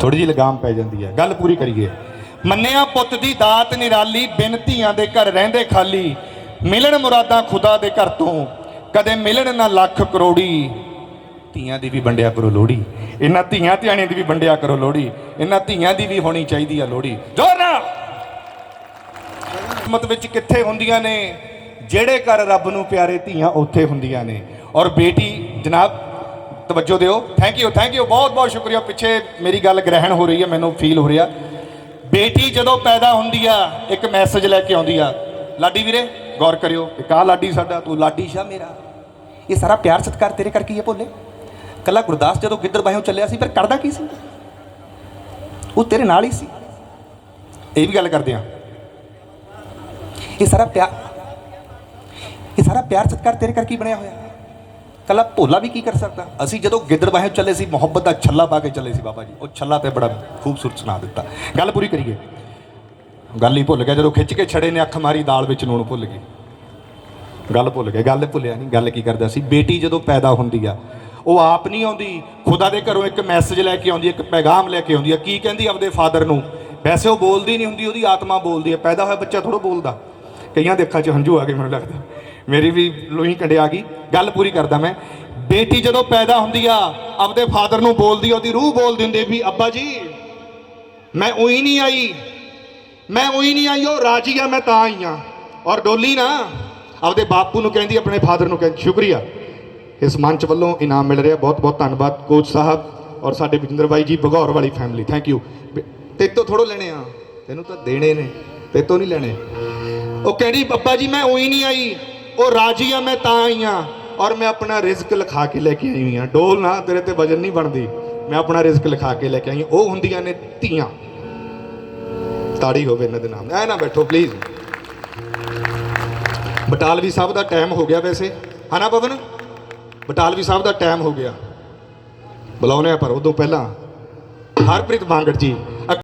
ਥੋੜੀ ਜਿਹੀ ਲਗਾਮ ਪੈ ਜਾਂਦੀ ਹੈ। ਗੱਲ ਪੂਰੀ ਕਰੀਏ। ਮੰਨਿਆ ਪੁੱਤ ਦੀ ਦਾਤ ਨਿਰਾਲੀ ਬਿਨ ਧੀਆਂ ਦੇ ਘਰ ਰਹਿੰਦੇ ਖਾਲੀ, ਮਿਲਣ ਮੁਰਾਦਾਂ ਖੁਦਾ ਦੇ ਘਰ ਤੋਂ, ਕਦੇ ਮਿਲਣ ਨਾ ਲੱਖ ਕਰੋੜੀ। ਧੀਆਂ ਦੀ ਵੀ ਵੰਡਿਆ ਕਰੋ ਲੋੜੀ ਇਹਨਾਂ ਧੀਆਂ ਧਿਆਣੇ ਦੀ ਵੀ ਵੰਡਿਆ ਕਰੋ ਲੋੜੀ ਇਹਨਾਂ ਧੀਆਂ ਦੀ ਵੀ ਹੋਣੀ ਚਾਹੀਦੀ ਆ ਲੋੜੀ ਜ਼ੋਰ ਨਾਲ! ਮਤ ਵਿੱਚ ਕਿੱਥੇ ਹੁੰਦੀਆਂ ਨੇ? ਜਿਹੜੇ ਘਰ ਰੱਬ ਨੂੰ ਪਿਆਰੇ ਧੀਆਂ ਉੱਥੇ ਹੁੰਦੀਆਂ ਨੇ। ਔਰ ਬੇਟੀ ਜਨਾਬ ਤਵੱਜੋ ਦਿਓ। ਥੈਂਕ ਯੂ ਥੈਂਕ ਯੂ ਬਹੁਤ ਬਹੁਤ ਸ਼ੁਕਰੀਆ। ਪਿੱਛੇ ਮੇਰੀ ਗੱਲ ਗ੍ਰਹਿਣ ਹੋ ਰਹੀ ਹੈ, ਮੈਨੂੰ ਫੀਲ ਹੋ ਰਿਹਾ। ਬੇਟੀ ਜਦੋਂ ਪੈਦਾ ਹੁੰਦੀ ਆ, ਇੱਕ ਮੈਸੇਜ ਲੈ ਕੇ ਆਉਂਦੀ ਆ, ਲਾਡੀ ਵੀਰੇ, ਗੌਰ ਕਰਿਓ, ਇੱਕ ਆ ਲਾਡੀ ਸਾਡਾ, ਤੂੰ ਲਾਡੀ ਸ਼ਾ ਮੇਰਾ? ਇਹ ਸਾਰਾ ਪਿਆਰ ਸਤਿਕਾਰ ਤੇਰੇ ਕਰਕੇ ਹੀ ਹੈ ਭੋਲੇ। ਕੱਲਾ ਗੁਰਦਾਸ ਜਦੋਂ ਗਿੱਦੜ ਬਾਹੋਂ ਚੱਲਿਆ ਸੀ ਪਰ ਕਰਦਾ ਕੀ ਸੀ? ਉਹ ਤੇਰੇ ਨਾਲ ਹੀ ਸੀ। ਇਹ ਵੀ ਗੱਲ ਕਰਦੇ ਆ। ਇਹ ਸਾਰਾ ਪਿਆਰ ਇਹ ਸਾਰਾ ਪਿਆਰ ਸਤਿਕਾਰ ਤੇਰੇ ਕਰਕੇ ਹੀ ਬਣਿਆ ਹੋਇਆ। ਕੱਲਾ ਭੋਲਾ ਵੀ ਕੀ ਕਰ ਸਕਦਾ? ਅਸੀਂ ਜਦੋਂ ਗਿੱਦੜ ਬਾਹੋਂ ਚੱਲੇ ਸੀ, ਮੁਹੱਬਤ ਦਾ ਛੱਲਾ ਪਾ ਕੇ ਚੱਲੇ ਸੀ ਬਾਬਾ ਜੀ। ਉਹ ਛੱਲਾ ਤੇ ਬੜਾ ਖੂਬਸੂਰਤ ਸੁਣਾ ਦਿੱਤਾ। ਗੱਲ ਪੂਰੀ ਕਰੀਏ। ਗੱਲ ਹੀ ਭੁੱਲ ਗਿਆ, ਜਦੋਂ ਖਿੱਚ ਕੇ ਛੜੇ ਨੇ ਅੱਖ ਮਾਰੀ, ਦਾਲ ਵਿੱਚ ਨੂਣ ਭੁੱਲ ਗਈ। ਗੱਲ ਭੁੱਲ ਗਏ ਗੱਲ ਭੁੱਲਿਆ ਨਹੀਂ, ਗੱਲ ਕੀ ਕਰਦਾ ਸੀ? ਬੇਟੀ ਜਦੋਂ ਪੈਦਾ ਹੁੰਦੀ ਆ, ਉਹ ਆਪ ਨਹੀਂ ਆਉਂਦੀ। ਖੁਦਾ ਦੇ ਘਰੋਂ ਇੱਕ ਮੈਸੇਜ ਲੈ ਕੇ ਆਉਂਦੀ, ਇੱਕ ਪੈਗਾਮ ਲੈ ਕੇ ਆਉਂਦੀ ਆ। ਕੀ ਕਹਿੰਦੀ ਆਪਦੇ ਫਾਦਰ ਨੂੰ? ਵੈਸੇ ਉਹ ਬੋਲਦੀ ਨਹੀਂ ਹੁੰਦੀ, ਉਹਦੀ ਆਤਮਾ ਬੋਲਦੀ ਹੈ ਪੈਦਾ ਹੋਇਆ ਬੱਚਾ ਥੋੜਾ ਬੋਲਦਾ। ਕਈਆਂ ਦੇ ਅੱਖਾਂ 'ਚ ਹੰਝੂ ਆ ਗਏ, ਮੈਨੂੰ ਲੱਗਦਾ। ਮੇਰੀ ਵੀ ਲੋਹੀ ਕੰਡੇ ਆ ਗਈ, ਗੱਲ ਪੂਰੀ ਕਰਦਾ ਮੈਂ। ਬੇਟੀ ਜਦੋਂ ਪੈਦਾ ਹੁੰਦੀ ਆ, ਆਪਦੇ ਫਾਦਰ ਨੂੰ ਬੋਲਦੀ ਉਹਦੀ ਰੂਹ ਬੋਲ ਦਿੰਦੇ ਵੀ, ਅੱਬਾ ਜੀ, ਮੈਂ ਉਹੀ ਨਹੀਂ ਆਈ, ਮੈਂ ਉਹੀ ਨਹੀਂ ਆਈ, ਉਹ ਰਾਜੀ ਆ, ਮੈਂ ਤਾਂ ਆਈ ਆ ਔਰ ਡੋਲੀ ਨਾ ਆਪਦੇ ਬਾਪੂ ਨੂੰ ਕਹਿੰਦੀ, ਆਪਣੇ ਫਾਦਰ ਨੂੰ ਕਹਿੰਦੀ, ਸ਼ੁਕਰੀਆ। ਇਸ ਮੰਚ ਵੱਲੋਂ ਇਨਾਮ ਮਿਲ ਰਿਹਾ ਬਹੁਤ ਬਹੁਤ ਧੰਨਵਾਦ ਕੋਚ ਸਾਹਿਬ ਔਰ ਸਾਡੇ ਵਿਜਿੰਦਰ ਬਾਈ ਜੀ ਬਗੌਰ ਵਾਲੀ ਫੈਮਿਲੀ ਥੈਂਕ ਯੂ ਤੇ ਤੋਂ ਥੋੜੋ ਲੈਣੇ ਆ, ਤੈਨੂੰ ਤਾਂ ਦੇਣੇ ਨੇ ਤੇ ਤੋਂ ਨਹੀਂ ਲੈਣੇ। ਉਹ ਕਹਿੰਦੀ ਬੱਬਾ ਜੀ, ਮੈਂ ਉਹੀ ਨਹੀਂ ਆਈ ਉਹ ਰਾਜੀ ਆ, ਮੈਂ ਤਾਂ ਆਈ ਆ। ਔਰ ਮੈਂ ਆਪਣਾ ਰਿਜ਼ਕ ਲਿਖਾ ਕੇ ਲੈ ਕੇ ਆਈ ਹੋਈ ਆ। ਡੋਲ ਨਾ, ਤੇਰੇ ਤੇ ਵਜਨ ਨਹੀਂ ਬਣਦੀ। ਮੈਂ ਆਪਣਾ ਰਿਜ਼ਕ ਲਿਖਾ ਕੇ ਲੈ ਕੇ ਆਈ ਉਹ ਹੁੰਦੀਆਂ ਨੇ ਧੀਆਂ। ਤਾੜੀ ਹੋਵੇ ਇਹਨਾਂ ਦੇ ਨਾਮ ਐ ਨਾ ਬੈਠੋ ਪਲੀਜ਼ ਬਟਾਲਵੀ ਸਾਹਿਬ ਦਾ ਟਾਈਮ ਹੋ ਗਿਆ ਵੈਸੇ। ਹਨਾ ਪਵਨ? ਬਟਾਲਵੀ ਸਾਹਿਬ ਦਾ ਟਾਈਮ ਹੋ ਗਿਆ। ਬੁਲਾਉਨੇ ਆ ਪਰ ਉਦੋਂ ਪਹਿਲਾਂ। ਹਰਪ੍ਰੀਤ ਬਾਂਗੜ ਜੀ